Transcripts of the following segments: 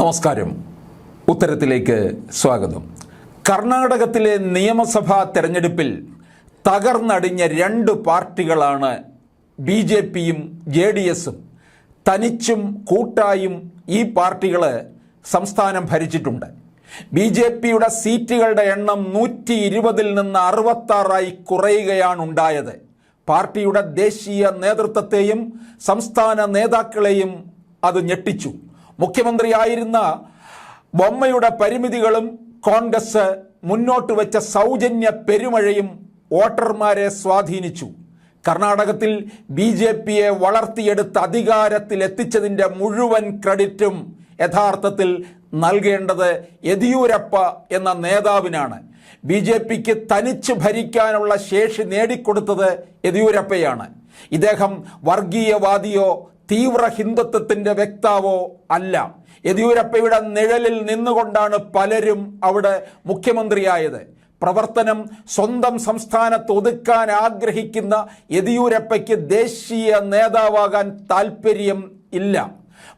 നമസ്കാരം. ഉത്തരത്തിലേക്ക് സ്വാഗതം. കർണാടകത്തിലെ നിയമസഭാ തെരഞ്ഞെടുപ്പിൽ തകർന്നടിഞ്ഞ രണ്ട് പാർട്ടികളാണ് ബി ജെ പിയും ജെ ഡി എസും. തനിച്ചും കൂട്ടായും ഈ പാർട്ടികൾ സംസ്ഥാനം ഭരിച്ചിട്ടുണ്ട്. ബി ജെ പിയുടെ സീറ്റുകളുടെ എണ്ണം നൂറ്റി ഇരുപതിൽ നിന്ന് അറുപത്താറായി കുറയുകയാണ് ഉണ്ടായത് പാർട്ടിയുടെ ദേശീയ നേതൃത്വത്തെയും സംസ്ഥാന നേതാക്കളെയും അത് ഞെട്ടിച്ചു. മുഖ്യമന്ത്രിയായിരുന്ന ബൊമ്മയുടെ പരിമിതികളും കോൺഗ്രസ് മുന്നോട്ട് വെച്ച സൗജന്യ പെരുമഴയും വോട്ടർമാരെ സ്വാധീനിച്ചു. കർണാടകത്തിൽ ബി ജെ പിയെ വളർത്തിയെടുത്ത് അധികാരത്തിൽ എത്തിച്ചതിന്റെ മുഴുവൻ ക്രെഡിറ്റും യഥാർത്ഥത്തിൽ നൽകേണ്ടത് യെദിയൂരപ്പ എന്ന നേതാവിനാണ്. ബി ജെ പിക്ക് തനിച്ച് ഭരിക്കാനുള്ള ശേഷി നേടിക്കൊടുത്തത് യെദിയൂരപ്പയാണ്. ഇദ്ദേഹം വർഗീയവാദിയോ തീവ്ര ഹിന്ദുത്വത്തിന്റെ വ്യക്താവോ അല്ല. യെദ്യൂരപ്പയുടെ നിഴലിൽ നിന്നുകൊണ്ടാണ് പലരും അവിടെ മുഖ്യമന്ത്രിയായത്. പ്രവർത്തനം സ്വന്തം സംസ്ഥാനത്ത് ഒതുക്കാൻ ആഗ്രഹിക്കുന്ന യെദ്യൂരപ്പയ്ക്ക് ദേശീയ നേതാവാകാൻ താല്പര്യം ഇല്ല.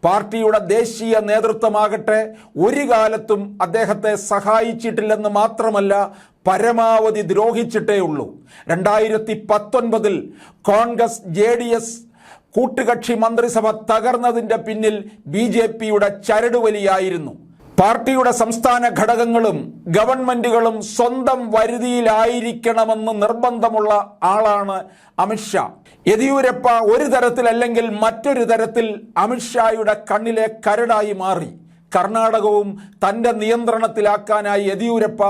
പാർട്ടിയുടെ ദേശീയ നേതൃത്വമാകട്ടെ ഒരു കാലത്തും അദ്ദേഹത്തെ സഹായിച്ചിട്ടില്ലെന്ന് മാത്രമല്ല പരമാവധി ദ്രോഹിച്ചിട്ടേ ഉള്ളൂ രണ്ടായിരത്തി പത്തൊൻപതിൽ കോൺഗ്രസ് ജെ ഡി എസ് കൂട്ടുകക്ഷി മന്ത്രിസഭ തകർന്നതിന്റെ പിന്നിൽ ബി ജെ പിയുടെ ചരടുവലിയായിരുന്നു. പാർട്ടിയുടെ സംസ്ഥാന ഘടകങ്ങളും ഗവൺമെന്റുകളും സ്വന്തം വരുതിയിലായിരിക്കണമെന്ന് നിർബന്ധമുള്ള ആളാണ് അമിത്ഷാ യെദ്യൂരപ്പ ഒരു തരത്തിൽ അല്ലെങ്കിൽ മറ്റൊരു തരത്തിൽ അമിത്ഷായുടെ കണ്ണിലെ കരടായി മാറി. കർണാടകവും തന്റെ നിയന്ത്രണത്തിലാക്കാനായി യെദിയൂരപ്പ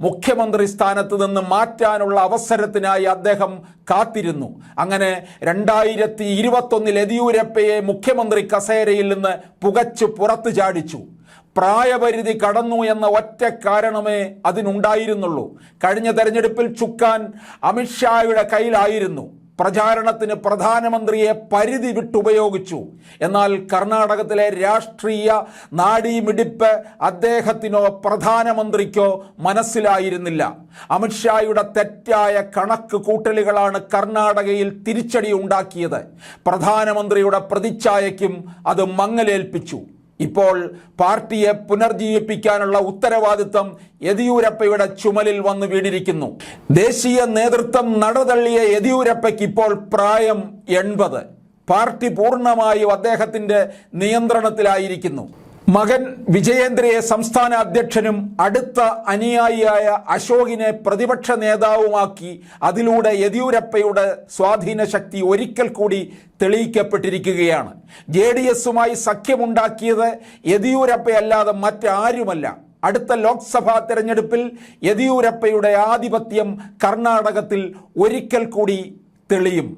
മുഖ്യമന്ത്രി സ്ഥാനത്ത് നിന്ന് മാറ്റാനുള്ള അവസരത്തിനായി അദ്ദേഹം കാത്തിരുന്നു. അങ്ങനെ രണ്ടായിരത്തി ഇരുപത്തൊന്നിൽ യെദ്യൂരപ്പയെ മുഖ്യമന്ത്രി കസേരയിൽ നിന്ന് പുകച്ചു പുറത്തു ചാടിച്ചു. പ്രായപരിധി കടന്നു എന്ന ഒറ്റ കാരണമേ അതിനുണ്ടായിരുന്നുള്ളൂ. കഴിഞ്ഞ തെരഞ്ഞെടുപ്പിൽ ചുക്കാൻ അമിത്ഷായുടെ കയ്യിലായിരുന്നു. പ്രചാരണത്തിന് പ്രധാനമന്ത്രിയെ പരിധി വിട്ടുപയോഗിച്ചു. എന്നാൽ കർണാടകത്തിലെ രാഷ്ട്രീയ നാഡീമിടിപ്പ് അദ്ദേഹത്തിനോ പ്രധാനമന്ത്രിക്കോ മനസ്സിലായിരുന്നില്ല. അമിത്ഷായുടെ തെറ്റായ കണക്ക് കൂട്ടലുകളാണ് കർണാടകയിൽ തിരിച്ചടി ഉണ്ടാക്കിയത്. പ്രധാനമന്ത്രിയുടെ പ്രതിച്ഛായയ്ക്കും അത് മങ്ങലേൽപ്പിച്ചു. ഇപ്പോൾ പാർട്ടിയെ പുനർജീവിപ്പിക്കാനുള്ള ഉത്തരവാദിത്തം യെദ്യൂരപ്പയുടെ ചുമലിൽ വന്നു വീണിരിക്കുന്നു. ദേശീയ നേതൃത്വം നടതള്ളിയ യെദ്യൂരപ്പയ്ക്ക് ഇപ്പോൾ പ്രായം എൺപത്. പാർട്ടി പൂർണമായും അദ്ദേഹത്തിന്റെ നിയന്ത്രണത്തിലായിരിക്കുന്നു. മകൻ വിജയേന്ദ്രയെ സംസ്ഥാന അധ്യക്ഷനും അടുത്ത അനുയായിയായ അശോകിനെ പ്രതിപക്ഷ നേതാവുമാക്കി അതിലൂടെ യെദ്യൂരപ്പയുടെ സ്വാധീന ശക്തി ഒരിക്കൽ കൂടി തെളിയിക്കപ്പെട്ടിരിക്കുകയാണ്. ജെ ഡി എസുമായി സഖ്യമുണ്ടാക്കിയത് യെദ്യൂരപ്പയല്ലാതെ മറ്റാരുമല്ല. അടുത്ത ലോക്സഭാ തെരഞ്ഞെടുപ്പിൽ യെദ്യൂരപ്പയുടെ ആധിപത്യം കർണാടകത്തിൽ ഒരിക്കൽ കൂടി തെളിയും.